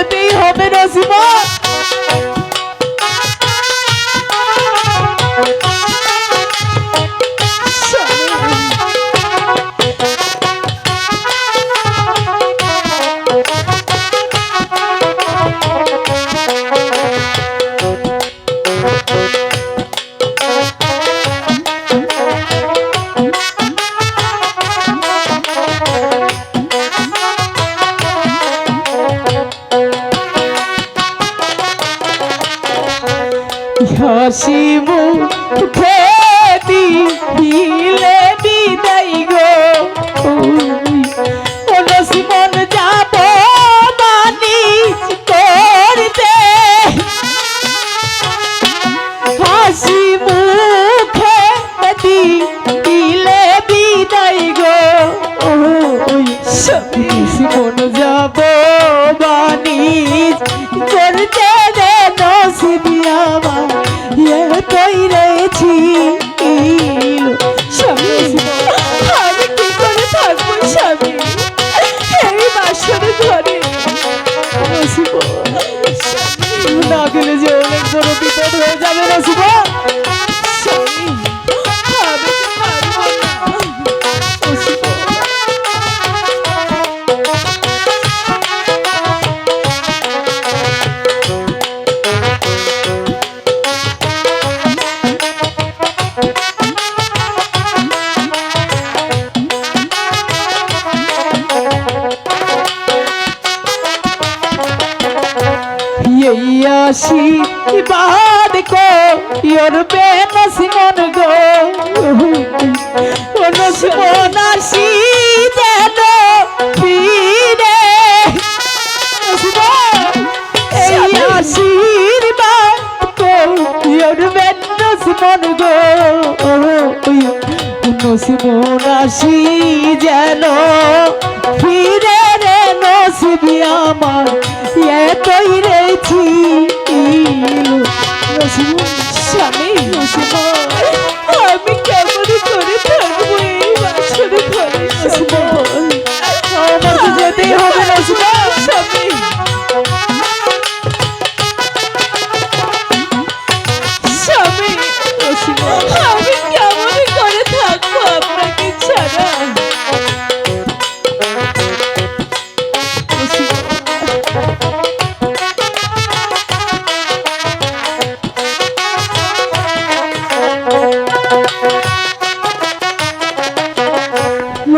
আমার যে যেতেই হবে নসিমন হাসি মুখে দিলে বিদায় গো। নসিমন যাব মানিস করতে। হাসি মুখে দিলে বিদায় গো। নসিমন যাব মানিস এ এই আসি বাদ কো ইয়োর বে নসিমন গো? নসিমন আসি যেন ফিরে। এই আশীর্বাদ কো ইয়োর বে নসিমন গো? নসিমন আসি যেন ফিরে রে, নসিবি আমার এ তৈরেছি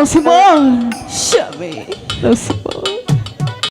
নসিমন স্বামী